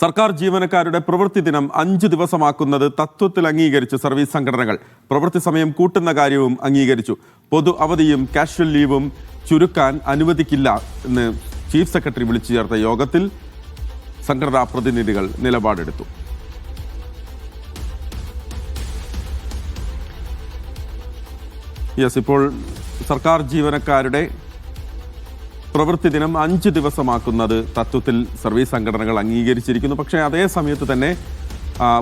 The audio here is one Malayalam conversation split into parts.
സർക്കാർ ജീവനക്കാരുടെ പ്രവൃത്തി ദിനം അഞ്ചു ദിവസമാക്കുന്നത് തത്വത്തിൽ അംഗീകരിച്ച് സർവീസ് സംഘടനകൾ. പ്രവൃത്തി സമയം കൂട്ടുന്ന കാര്യവും അംഗീകരിച്ചു. പൊതു അവധിയും കാഷ്വൽ ലീവും ചുരുക്കാൻ അനുവദിക്കില്ല എന്ന് ചീഫ് സെക്രട്ടറി വിളിച്ചു ചേർത്ത യോഗത്തിൽ സംഘടനാ പ്രതിനിധികൾ നിലപാടെടുത്തു. യെസ് ഇപ്പോൾ സർക്കാർ ജീവനക്കാരുടെ പ്രവൃത്തി ദിനം അഞ്ച് ദിവസമാക്കുന്നത് തത്വത്തിൽ സർവീസ് സംഘടനകൾ അംഗീകരിച്ചിരിക്കുന്നു. പക്ഷേ അതേ സമയത്ത് തന്നെ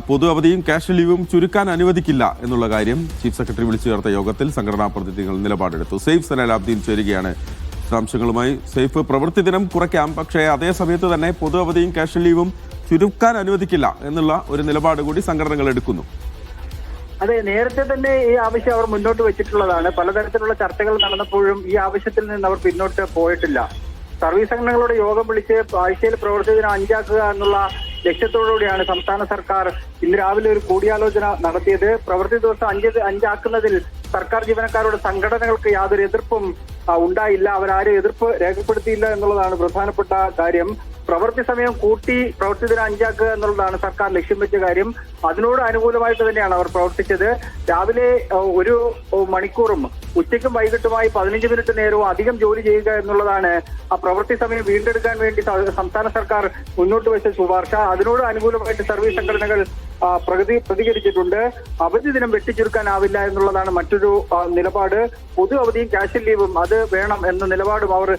പൊതു അവധിയും ക്യാഷ് ലീവും ചുരുക്കാൻ അനുവദിക്കില്ല എന്നുള്ള കാര്യം ചീഫ് സെക്രട്ടറി വിളിച്ചു ചേർത്ത യോഗത്തിൽ സംഘടനാ പ്രതിനിധികൾ നിലപാടെടുത്തു. സെയ്ഫ് അബ്ദീൻ ചേരുകയാണ് വിശദാംശങ്ങളുമായി. സെയ്ഫ് പ്രവൃത്തി ദിനം കുറയ്ക്കാം പക്ഷേ അതേ സമയത്ത് തന്നെ പൊതു അവധിയും ക്യാഷ് ലീവും ചുരുക്കാൻ അനുവദിക്കില്ല എന്നുള്ള ഒരു നിലപാട് കൂടി സംഘടനകൾ എടുക്കുന്നു. അതെ നേരത്തെ തന്നെ ഈ ആവശ്യം അവർ മുന്നോട്ട് വെച്ചിട്ടുള്ളതാണ്. പലതരത്തിലുള്ള ചർച്ചകൾ നടന്നപ്പോഴും ഈ ആവശ്യത്തിൽ നിന്ന് അവർ പിന്നോട്ട് പോയിട്ടില്ല. സർവീസ് സംഘടനകളുടെ യോഗം വിളിച്ച് ആഴ്ചയിൽ പ്രവർത്തിക്കുന്ന അഞ്ചാക്കുക എന്നുള്ള ലക്ഷ്യത്തോടുകൂടിയാണ് സംസ്ഥാന സർക്കാർ ഇന്ന് രാവിലെ ഒരു കൂടിയാലോചന നടത്തിയത്. പ്രവൃത്തി ദിവസം അഞ്ച് അഞ്ചാക്കുന്നതിൽ സർക്കാർ ജീവനക്കാരുടെ സംഘടനകൾക്ക് യാതൊരു എതിർപ്പും ഉണ്ടായില്ല. അവരാരും എതിർപ്പ് രേഖപ്പെടുത്തിയില്ല എന്നുള്ളതാണ് പ്രധാനപ്പെട്ട കാര്യം. പ്രവൃത്തി സമയം കൂട്ടി പ്രവൃത്തി ദിനം അഞ്ചാക്കുക എന്നുള്ളതാണ് സർക്കാർ ലക്ഷ്യം വെച്ച കാര്യം. അതിനോട് അനുകൂലമായിട്ട് തന്നെയാണ് അവർ പ്രവർത്തിച്ചത്. രാവിലെ ഒരു മണിക്കൂറും ഉച്ചയ്ക്കും വൈകിട്ടുമായി പതിനഞ്ച് മിനിറ്റ് നേരവും അധികം ജോലി ചെയ്യുക എന്നുള്ളതാണ് ആ പ്രവൃത്തി സമയം വീണ്ടെടുക്കാൻ വേണ്ടി സംസ്ഥാന സർക്കാർ മുന്നോട്ട് വെച്ച ശുപാർശ. അതിനോട് അനുകൂലമായിട്ട് സർവീസ് സംഘടനകൾ ആ, പ്രതി പ്രതികരിച്ചിട്ടുണ്ട്. അവധി ദിനം വെട്ടിച്ചുരുക്കാനാവില്ല എന്നുള്ളതാണ് മറ്റൊരു നിലപാട്. പൊതു അവധിയും ക്യാഷ് ലീവും അത് വേണം എന്ന നിലപാടും അവർ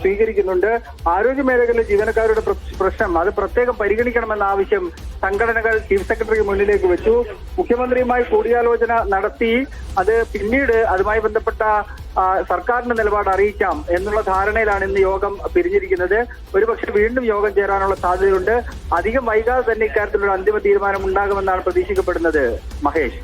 സ്വീകരിക്കുന്നുണ്ട്. ആരോഗ്യ മേഖലയിലെ ജീവനക്കാരുടെ പ്രശ്നം അത് പ്രത്യേകം പരിഗണിക്കണമെന്ന ആവശ്യം സംഘടനകൾ ചീഫ് സെക്രട്ടറിക്ക് മുന്നിലേക്ക് വെച്ചു. മുഖ്യമന്ത്രിയുമായി കൂടിയാലോചന നടത്തി. അത് പിന്നീട് അതുമായി ബന്ധപ്പെട്ട സർക്കാരിന്റെ നിലപാട് അറിയിക്കാം എന്നുള്ള ധാരണയിലാണ് ഇന്ന് യോഗം പിരിഞ്ഞിരിക്കുന്നത്. ഒരുപക്ഷെ വീണ്ടും യോഗം ചേരാനുള്ള സാധ്യതയുണ്ട്. അധികം വൈകാതെ തന്നെ ഇക്കാര്യത്തിലൊരു അന്തിമ തീരുമാനം ഉണ്ടാകുമെന്നാണ് പ്രതീക്ഷിക്കപ്പെടുന്നത്. മഹേഷ്.